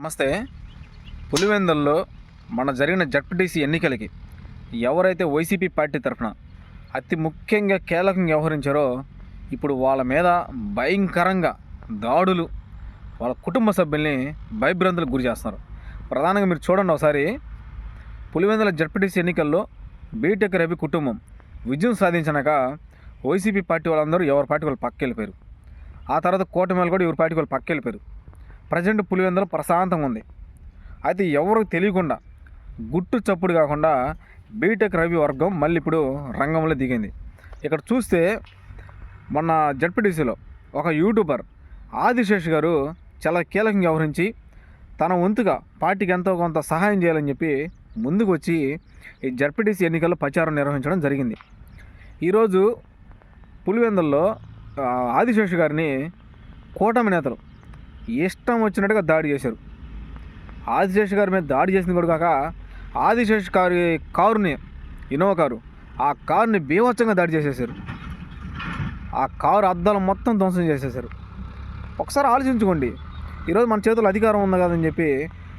నమస్తే. పులివెందుల్లో మన జరిగిన జడ్పీటీసీ ఎన్నికలకి ఎవరైతే వైసీపీ పార్టీ తరఫున అతి ముఖ్యంగా కీలకంగా వ్యవహరించారో ఇప్పుడు వాళ్ళ మీద భయంకరంగా దాడులు వాళ్ళ కుటుంబ సభ్యుల్ని భయభ్రాంతులకు గురి చేస్తున్నారు. ప్రధానంగా మీరు చూడండి ఒకసారి. పులివెందుల జడ్పీటీసీ ఎన్నికల్లో బీటెక్ రవి కుటుంబం విజయం సాధించినాక వైసీపీ పార్టీ వాళ్ళందరూ ఎవరి పార్టీ వాళ్ళు పక్కకెళ్ళిపోయారు ఆ తర్వాత కూటమి వాళ్ళు కూడా ఎవరి పార్టీ వాళ్ళు పక్కకెళ్ళిపోయారు ప్రజెంట్ పులివెందులు ప్రశాంతంగా ఉంది అయితే ఎవరు తెలియకుండా గుట్టు చప్పుడు కాకుండా బీటెక్ రవి వర్గం మళ్ళీ ఇప్పుడు రంగంలో దిగింది. ఇక్కడ చూస్తే మొన్న జడ్పీటీసీలో ఒక యూట్యూబర్ ఆదిశేష్ గారు చాలా కీలకంగా వ్యవహరించి తన వంతుగా పార్టీకి ఎంతో కొంత సహాయం చేయాలని చెప్పి ముందుకు వచ్చి ఈ జడ్పీటీసీ ఎన్నికల్లో ప్రచారం నిర్వహించడం జరిగింది. ఈరోజు పులివెందుల్లో ఆ, ఆదిశేష్ గారిని కూటమి నేతలు ఇష్టం వచ్చినట్టుగా దాడి చేశారు. ఆదిశేష్ గారి మీద దాడి చేసింది కూడా కాక ఆదిశేష్ గారి కారుని ఇన్నోవా కారు ఆ కారుని బీభత్సంగా దాడి చేసేసారు ఆ కారు అద్దాలు మొత్తం ధ్వంసం చేసేసారు ఒకసారి ఆలోచించుకోండి. ఈరోజు మన చేతుల్లో అధికారం ఉంది కదని చెప్పి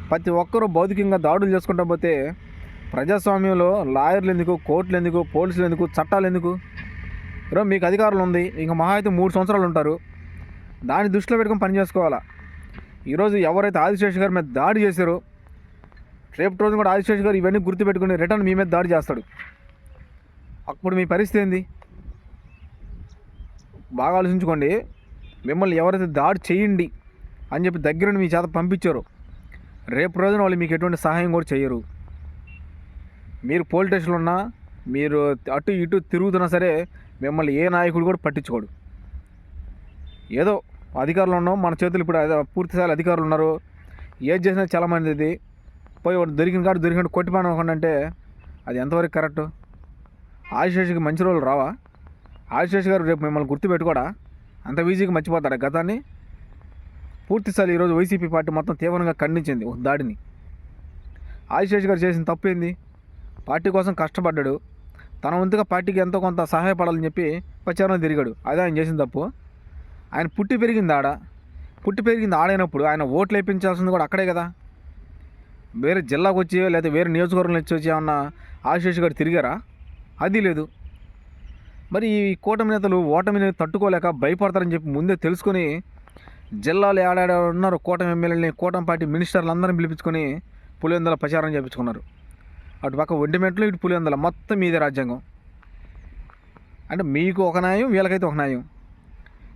ప్రతి ఒక్కరూ భౌతికంగా దాడులు చేసుకుంటా పోతే ప్రజాస్వామ్యంలో లాయర్లు ఎందుకు కోర్టులు ఎందుకు పోలీసులు ఎందుకు చట్టాలు ఎందుకు? ఈరోజు మీకు అధికారులు ఉంది. ఇంకా మహా అయితే మూడు సంవత్సరాలు ఉంటారు. దాన్ని దృష్టిలో పెట్టుకొని పని చేసుకోవాలా? ఈరోజు ఎవరైతే ఆదిశేష్ గారి మీద దాడి చేశారో రేపు రోజు కూడా ఆదిశేష్ గారు ఇవన్నీ గుర్తుపెట్టుకుని రిటర్న్ మీ మీద దాడి చేస్తాడు. అప్పుడు మీ పరిస్థితి ఏంది? బాగా ఆలోచించుకోండి. మిమ్మల్ని ఎవరైతే దాడి చేయండి అని చెప్పి దగ్గరని మీ చేత పంపించారో రేపు రోజున వాళ్ళు మీకు ఎటువంటి సహాయం కూడా చేయరు. మీరు పోలీస్ స్టేషన్లో ఉన్నా మీరు అటు ఇటు తిరుగుతున్నా సరే మిమ్మల్ని ఏ నాయకుడు కూడా పట్టించుకోడు. ఏదో అధికారులు ఉన్నాం. మన చేతులు ఇప్పుడు అదే పూర్తి స్థాయి అధికారులు ఉన్నారు. ఏది చేసినా చాలా మంచిది పోయి వాడు దొరికిన కాడు దొరికినట్టు కొట్టిపోయిన అంటే అది ఎంతవరకు కరెక్ట్? ఆశేషికి మంచి రోజులు రావా? ఆశేష్ గారు రేపు మిమ్మల్ని గుర్తుపెట్టుకోడా? అంత ఈజీగా మర్చిపోతాడా గతాన్ని? పూర్తి ఈరోజు వైసీపీ పార్టీ మొత్తం తీవ్రంగా ఖండించింది ఒక దాడిని. ఆశేష్ గారు చేసిన తప్పు ఏంది? పార్టీ కోసం కష్టపడ్డాడు. తన వంతుగా పార్టీకి ఎంతో కొంత సహాయపడాలని చెప్పి ప్రచారం తిరిగాడు. అదే ఆయన చేసిన తప్పు. ఆయన పుట్టి పెరిగింది ఆడ. పుట్టి పెరిగింది ఆడైనప్పుడు ఆయన ఓట్లు వేయించాల్సింది కూడా అక్కడే కదా. వేరే జిల్లాకు వచ్చి లేదా వేరే నియోజకవర్గం వచ్చి వచ్చి ఏమన్నా ఆశీష్ గారు తిరిగారా? అది లేదు. మరి ఈ కూటమి నేతలు ఓటమిని తట్టుకోలేక భయపడతారని చెప్పి ముందే తెలుసుకొని జిల్లాలో ఏడాడ ఉన్నారు కూటమి ఎమ్మెల్యేని కూటమి పార్టీ మినిస్టర్లు అందరిని పిలిపించుకొని పులివెందల ప్రచారం చేయించుకున్నారు అటు పక్క ఒంటిమెట్లు ఇటు పులివెందల మొత్తం మీదే రాజ్యాంగం. అంటే మీకు ఒక న్యాయం వీళ్ళకైతే ఒక న్యాయం.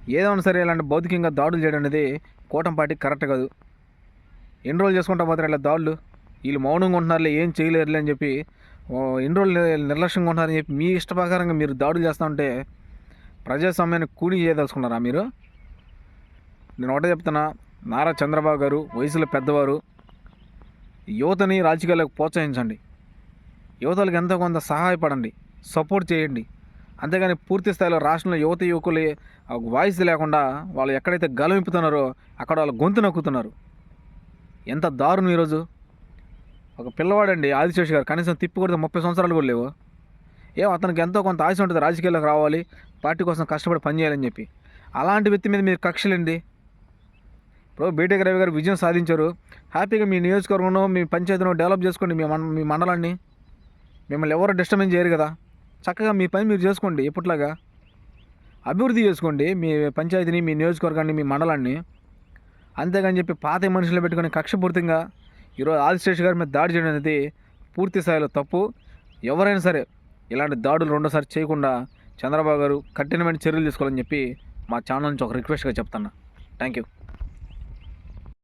ఏదైనా సరే ఇలాంటి భౌతికంగా దాడులు చేయడం అనేది కూటంపాటి కరెక్ట్ కాదు. ఎన్ని రోజులు చేసుకుంటా పోతారు ఇలా దాడులు? వీళ్ళు మౌనంగా ఉంటున్నారులే ఏం చేయలేరులే అని చెప్పి ఎన్ని రోజులు నిర్లక్ష్యంగా ఉంటున్నారని చెప్పి మీ ఇష్ట ప్రకారంగా మీరు దాడులు చేస్తూ ఉంటే ప్రజాస్వామ్యాన్ని కూని చేయదలుచుకున్నారా మీరు? నేను ఒకటే చెప్తున్నా నారా చంద్రబాబు గారు వయసులో పెద్దవారు యువతని రాజకీయాలకు ప్రోత్సహించండి. యువతలకు ఎంతో కొంత సహాయపడండి సపోర్ట్ చేయండి. అంతేగాని పూర్తి స్థాయిలో రాష్ట్రంలో యువత యువకులు వాయిస్ లేకుండా వాళ్ళు ఎక్కడైతే గలవింపుతున్నారో అక్కడ వాళ్ళు గొంతు నొక్కుతున్నారు. ఎంత దారుణం ఈరోజు. ఒక పిల్లవాడండి ఆదిశేష్ గారు కనీసం తిప్పి కొడితే ముప్పై సంవత్సరాలు కూడా లేవు. ఏం అతనికి ఎంతో కొంత ఆశ ఉంటుంది రాజకీయాల్లోకి రావాలి పార్టీ కోసం కష్టపడి పనిచేయాలని చెప్పి. అలాంటి వ్యక్తి మీద మీరు కక్షలేండి. ఇప్పుడు బీటెక్ రవి గారు విజయం సాధించారు. హ్యాపీగా మీ నియోజకవర్గంలో మీ పంచాయతీలో డెవలప్ చేసుకోండి మీ మీ మండలాన్ని మిమ్మల్ని ఎవరు డిస్టర్బెన్స్ చేయరు కదా. చక్కగా మీ పని మీరు చేసుకోండి ఎప్పట్లాగా? అభివృద్ధి చేసుకోండి మీ పంచాయతీని మీ నియోజకవర్గాన్ని మీ మండలాన్ని. అంతేగాని చెప్పి పాత మనుషులు పెట్టుకొని కక్షపూర్తిగా ఈరోజు ఆదిశేష్ గారి మీద దాడి చేయడం అనేది పూర్తి స్థాయిలో తప్పు. ఎవరైనా సరే ఇలాంటి దాడులు రెండోసారి చేయకుండా చంద్రబాబు గారు కఠినమైన చర్యలు తీసుకోవాలని చెప్పి మా ఛానల్ నుంచి ఒక రిక్వెస్ట్గా చెప్తాను థ్యాంక్ యూ